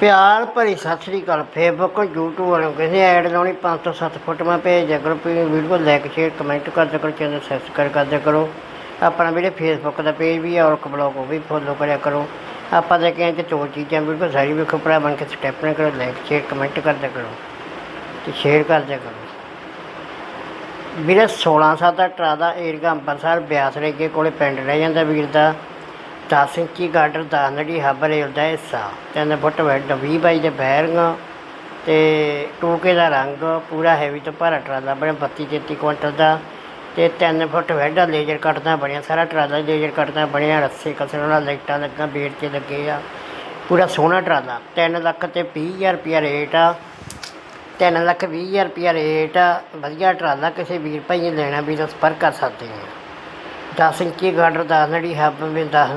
ਪਿਆਰ ਭਰੀ ਸਤਿ ਸ੍ਰੀ ਅਕਾਲ। Facebook YouTube ਵਾਲਿਆਂ ਕਹਿੰਦੇ ਐਡ ਲਾਉਣੀ 507 ਫੋਟੋਆਂ ਭੇਜ ਦਿਆ ਕਰੋ। ਵੀ ਵੀਡੀਓ ਲਾਈਕ ਸ਼ੇਅਰ ਕਮੈਂਟ ਕਰ ਦਿਆ ਕਰੋ ਚੈਨਲ ਸਬਸਕ੍ਰਾਈਬ ਕਰ ਦਿਆ ਕਰੋ। ਆਪਣਾ ਵੀਰੇ ਫੇਸਬੁੱਕ ਦਾ ਪੇਜ ਵੀ ਹੈ ਔਰ ਬਲੌਗ ਉਹ ਵੀ ਫੋਲੋ ਕਰਿਆ ਕਰੋ। ਆਪਾਂ ਦੇ ਕਹਿੰਦੇ ਕਿ ਦੋ ਚੀਜ਼ਾਂ ਵੀਡੀਓ ਸਾਰੀ ਵੇਖੋ, ਭਰਾ ਬਣ ਕੇ ਸਟੈਪ ਨਾ ਕਰੋ ਲਾਈਕ ਸ਼ੇਅਰ ਕਮੈਂਟ ਕਰ ਦਿਆ ਕਰੋ। ਤੇ ਸ਼ੇਅਰ ਕਰ ਦਿਆ ਕਰੋ। ਵੀਰੇ 16 ਸਾਲ ਦਾ ਟਰਾ ਦਾ ਏਰੀਆ ਅੰਬਰਸਰ ਬਿਆਸ ਰੇਗੇ ਕੋਲੇ ਪਿੰਡ ਰਹਿ ਜਾਂਦਾ ਵੀਰ ਦਾ। 10 ਇੰਚੀ ਗਾਡਰ ਦਾ ਨੜੀ ਹੱਬ ਰੇਲ ਦਾ ਹਿੱਸਾ, ਤਿੰਨ ਫੁੱਟ ਵੈਡ 20 ਬਾਈ ਦੇ ਬੈਰਿੰਗ ਤੇ ਟੋਕੇ ਦਾ ਰੰਗ ਪੂਰਾ ਹੈਵੀ ਤੋਂ ਭਰਾ ਟਰਾਲਾ ਬਣਿਆ 32 33 ਕੁਇੰਟਲ ਦਾ ਤੇ ਤਿੰਨ ਫੁੱਟ ਵੈਡਾ ਲੇਜ਼ਰ ਕੱਟਦਾ ਬਣਿਆ, ਸਾਰਾ ਟਰਾਲਾ ਲੇਜ਼ਰ ਕੱਟ ਬਣਿਆ, ਰੱਸੇ ਕਸਣ ਵਾਲਾ ਲਾਈਟਾਂ ਲੱਗਾ ਬੇੜ ਤੇ ਲੱਗੇ ਆ, ਪੂਰਾ ਸੋਹਣਾ ਟਰਾਲਾ 3 ਲੱਖ ਤੇ 20000 ਰੁਪਿਆ ਰੇਟ ਆ, ਤਿੰਨ ਲੱਖ ਵੀਹ ਹਜ਼ਾਰ ਰੁਪਿਆ ਰੇਟ ਆ, ਵਧੀਆ ਟਰਾਲਾ ਕਿਸੇ ਵੀਰ ਭਾਈ ਨੇ ਲੈਣਾ ਵੀ ਤਾਂ ਸੰਪਰਕ ਕਰ ਸਕਦੇ ਆ। 10 ਇੰਚੀ ਗਾਡਰ ਦਾ ਨੜੀ ਹੱਬ ਵੀ 10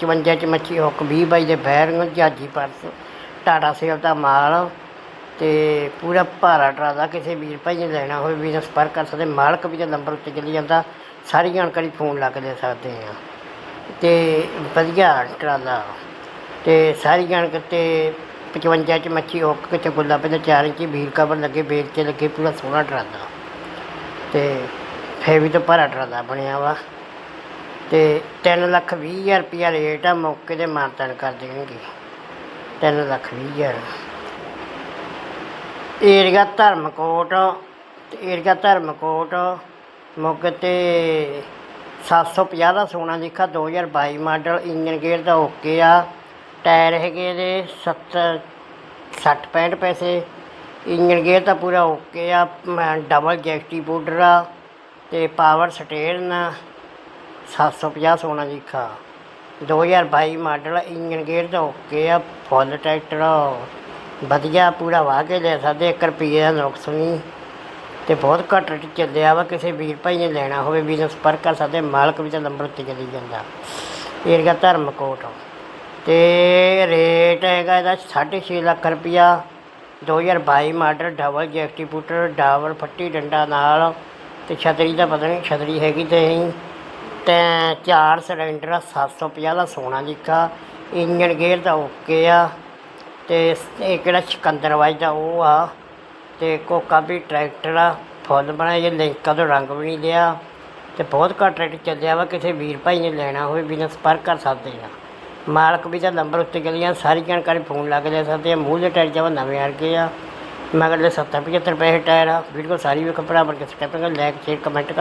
55 ਚ ਮੱਛੀ ਹੁੱਕ 20 ਬਾਈ ਦੇ ਬੈਰਿੰਗ ਜਾਜੀ ਪਰਸ, ਟਾਟਾ ਸੇਲ ਦਾ ਮਾਲ ਤੇ ਪੂਰਾ ਭਾਰਾ ਟਰਾਲਾ ਕਿਸੇ ਵੀਰ ਭਾਈ ਨੇ ਲੈਣਾ ਹੋਵੇ ਵੀ ਸੰਪਰਕ ਕਰ ਸਕਦੇ, ਮਾਲਕ ਵੀ ਦਾ ਨੰਬਰ ਉੱਤੇ ਚੱਲੀ ਜਾਂਦਾ, ਸਾਰੀ ਜਾਣਕਾਰੀ ਫੋਨ ਲਾ ਕੇ ਦੇ ਸਕਦੇ ਆ ਤੇ ਵਧੀਆ ਟਰਾਲਾ, ਤੇ ਸਾਰੀ ਜਾਣਕਾਰੀ ਤੇ 55 ਚ ਮੱਛੀ ਹੁੱਕ, ਕਿਤੇ ਗੁੱਲਾ ਪੇ 4 ਇੰਚੀ, ਵੀਲ ਕਵਰ ਲੱਗੇ ਬੇਲ ਤੇ ਲੱਗੇ, ਪੂਰਾ ਸੋਹਣਾ ਟਰਾਲਾ। ਤੇ ਫੇਵੀ ਤੋਂ ਭਰਾ ਟਰਾਲਾ ਬਣਿਆ ਵਾ। ਤੇ 3 ਲੱਖ ਵੀਹ ਹਜ਼ਾਰ ਰੁਪਿਆ ਰੇਟ ਆ, ਮੌਕੇ ਤੇ ਮਾਨਤਨ ਕਰ ਦੇਣਗੇ। 3 ਲੱਖ ਵੀਹ ਹਜ਼ਾਰ। ਏਰੀਆ ਧਰਮਕੋਟ, ਤੇ ਏਰੀਆ ਧਰਮਕੋਟ ਮੌਕੇ ਤੇ 750 ਦਾ Sonalika 2022 model, engine gear ਦਾ ਓਕੇ ਆ। ਟਾਇਰ ਹੈਗੇ ਇਹਦੇ 70 60 65 ਪੈਸੇ। ਇੰਜਨ ਗੇਅਰ ਤਾਂ ਪੂਰਾ ਓਕੇ ਆ ਡਬਲ ਜੈਕਟੀ ਬੋਰਡਰ ਆ। ਤੇ power steering 750 Sonalika 2022 model engine gear ਦਾ ਓਕੇ ਆ, ਫੁੱਲ ਟਰੈਕਟਰ ਵਧੀਆ, ਪੂਰਾ ਵਾਹ ਕੇ ਲੈ ਸਕਦੇ 1 ਰੁਪਈਏ ਦਾ ਨੁਕਸ ਨਹੀਂ। ਤੇ ਬਹੁਤ ਘੱਟ ਰੇਟ ਚੱਲਿਆ ਵਾ, ਕਿਸੇ ਵੀਰ ਭਾਈ ਨੇ ਲੈਣਾ ਹੋਵੇ ਵੀ ਤਾਂ ਸੰਪਰਕ ਕਰ ਸਕਦੇ, ਮਾਲਕ ਵੀ ਤਾਂ ਨੰਬਰ ਉੱਤੇ ਚੱਲੀ ਜਾਂਦਾ। ਏਰੀਆ ਧਰਮਕੋਟ ਤੇ ਰੇਟ ਹੈਗਾ ਇਹਦਾ 6.5 ਲੱਖ ਰੁਪਈਆ। 2022 ਮਾਡਲ ਡਬਲ ਜੈਕਟੀਪੂਟਰ ਡਾਵਰ ਫੱਟੀ ਡੰਡਾ ਨਾਲ। ਤੇ ਛਤਰੀ ਦਾ ਪਤਾ ਨਹੀਂ ਛਤਰੀ ਹੈਗੀ ਤੇ ਨਹੀਂ ਤੇ ਚਾਰ ਸਿਲੰਡਰ ਆ, 750 ਦਾ ਸੋਨਾ ਲਿਖਾ ਇੰਜਨ ਗੇਅਰ ਦਾ ਓਕੇ ਆ ਤੇ ਇਹ ਕਿਹੜਾ ਸਿਕੰਦਰ ਵੱਜਦਾ ਉਹ ਆ ਤੇ ਕੋਕਾ ਵੀ ਟਰੈਕਟਰ ਆ ਫੁੱਲ ਬਣਾਇਆ ਜੇ ਲਿੰਕਾਂ ਤੋਂ ਰੰਗ ਵੀ ਨਹੀਂ ਲਿਆ ਤੇ ਬਹੁਤ ਘੱਟ ਰੇਟ ਚੱਲਿਆ ਵਾ ਕਿਸੇ ਵੀਰ ਭਾਈ ਨੇ ਲੈਣਾ ਹੋਵੇ ਬਿਨਾਂ ਸੰਪਰਕ ਕਰ ਸਕਦੇ ਆ। ਮਾਲਕ ਵੀ ਦਾ ਨੰਬਰ ਉੱਤੇ ਗਲੀਆਂ ਸਾਰੀ ਜਾਣਕਾਰੀ ਫੋਨ ਲਾ ਕੇ ਲੈ ਸਕਦੇ ਆ ਮੂਹਰੇ ਟਾਇਰ ਜਵਾ ਨਵੇਂ ਅਰਗੇ ਆ। ਮਗਰਲੇ 70 75 ਪੈਸੇ ਟਾਇਰ ਆ। ਵੀਡੀਓ ਸਾਰੀ ਵੀ ਕਪੜਾ ਬਣ ਕੇ ਸਟੈਪ ਲਾਈਕ ਸ਼ੇਅਰ ਕਮੈਂਟ